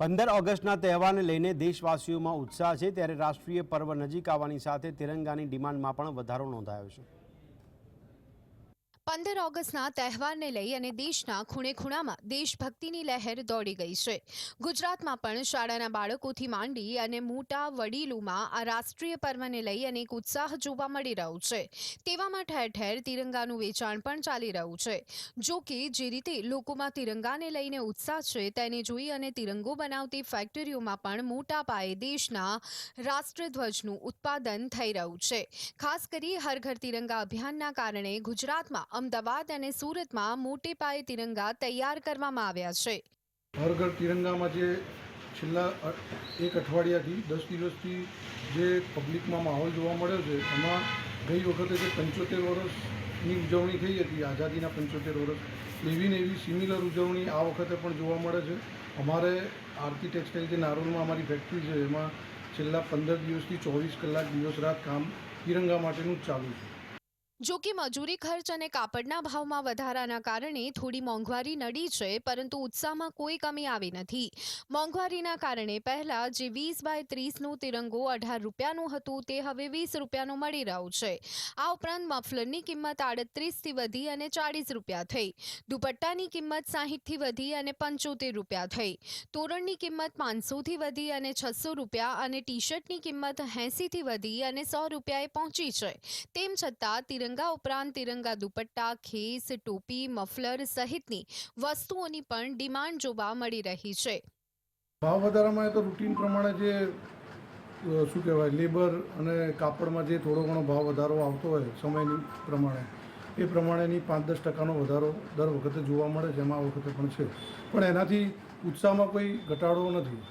પંદર ઓગસ્ટના તહેવારને લઈને દેશવાસીઓમાં ઉત્સાહ છે, ત્યારે રાષ્ટ્રીય પર્વ નજીક આવવાની સાથે તિરંગાની ડિમાન્ડમાં પણ વધારો નોંધાયો છે. પંદર ઓગસ્ટના તહેવારને લઈ અને દેશના ખૂણે ખૂણામાં દેશભક્તિની લહેર દોડી ગઈ છે. ગુજરાતમાં પણ શાળાના બાળકોથી માંડી અને મોટા વડીલોમાં આ રાષ્ટ્રીય પર્વને લઈ અનેક ઉત્સાહ જોવા મળી રહ્યો છે. તેવામાં ઠેર ઠેર તિરંગાનું વેચાણ પણ ચાલી રહ્યું છે. જો કે જે રીતે લોકોમાં તિરંગાને લઈને ઉત્સાહ છે તેને જોઈ અને તિરંગો બનાવતી ફેક્ટરીઓમાં પણ મોટા પાયે દેશના રાષ્ટ્રધ્વજનું ઉત્પાદન થઈ રહ્યું છે. ખાસ કરી હર ઘર તિરંગા અભિયાનના કારણે ગુજરાતમાં અમદાવાદ અને સુરતમાં મોટે પાયે તિરંગા તૈયાર કરવામાં આવ્યા છે. હર ઘર તિરંગામાં જે છેલ્લા એક અઠવાડિયાથી દસ દિવસથી જે પબ્લિકમાં માહોલ જોવા મળ્યો છે, એમાં ગઈ વખતે જે પંચોતેર વર્ષની ઉજવણી થઈ હતી, આઝાદીના પંચોતેર વર્ષ, એવી ને એવી સિમિલર ઉજવણી આ વખતે પણ જોવા મળે છે. અમારે આરતી ટેક્સટાઇલ જે નારોલમાં અમારી ફેક્ટરી છે, એમાં છેલ્લા પંદર દિવસથી ચોવીસ કલાક દિવસ રાત કામ તિરંગા માટેનું ચાલુ છે. જો કે મજૂરી ખર્ચ અને કાપડના ભાવમાં વધારાના કારણે થોડી મોંઘવારી નડી છે, પરંતુ ઉત્સાહમાં કોઈ કમી આવી નથી. મોંઘવારીના કારણે પહેલા જે વીસ બાય ત્રીસનું તિરંગો અઢાર રૂપિયાનું હતું, તે હવે વીસ રૂપિયાનું મળી રહ્યું છે. આ ઉપરાંત મફલરની કિંમત આડત્રીસથી વધી અને ચાળીસ રૂપિયા થઈ. દુપટ્ટાની કિંમત સાહીઠથી વધી અને પંચોતેર રૂપિયા થઈ. તોરણની કિંમત પાંચસોથી વધી અને છસો રૂપિયા અને ટી શર્ટની કિંમત એંસીથી વધી અને સો રૂપિયાએ પહોંચી છે. તેમ છતાં, તિરંગા ઉપરાંત તિરંગા દુપટ્ટા, ખેસ, ટોપી, મફલર સહિતની વસ્તુઓની પણ ડિમાન્ડ જોવા મળી રહી છે. ભાવ વધારામાં તો રૂટીન પ્રમાણે જે શું કહેવાય, લેબર અને કાપડમાં જે થોડો ઘણો ભાવ વધારો આવતો હોય સમયની પ્રમાણે, એ પ્રમાણેની પાંચ દસ ટકાનો વધારો દર વખતે જોવા મળે છે, એમાં આ વખતે પણ છે. પણ એનાથી ઉત્સાહમાં કોઈ ઘટાડો નથી.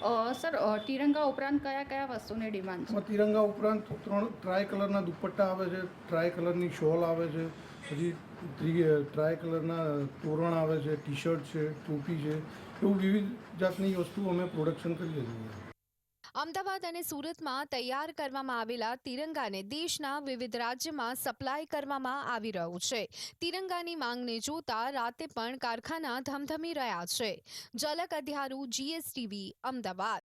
સર તિરંગા ઉપરાંત કયા કયા વસ્તુની ડિમાન્ડ છે? તિરંગા ઉપરાંત ત્રણ ટ્રાય કલરના દુપટ્ટા આવે છે, ટ્રાય કલરની શોલ આવે છે, પછી ટ્રાય કલરના તોરણ આવે છે ટી શર્ટ છે, ટોપી છે, એવું વિવિધ જાતની વસ્તુ અમે પ્રોડક્શન કરીએ છીએ. અમદાવાદ અને સુરતમાં તૈયાર કરવામાં આવેલા તિરંગાને દેશના વિવિધ રાજ્યમાં સપ્લાય કરવામાં આવી રહ્યું છે. તિરંગાની માંગને જોતા રાતે પણ કારખાના ધમધમી રહ્યા છે. ઝલક અધ્યારું જીએસટીવી અમદાવાદ.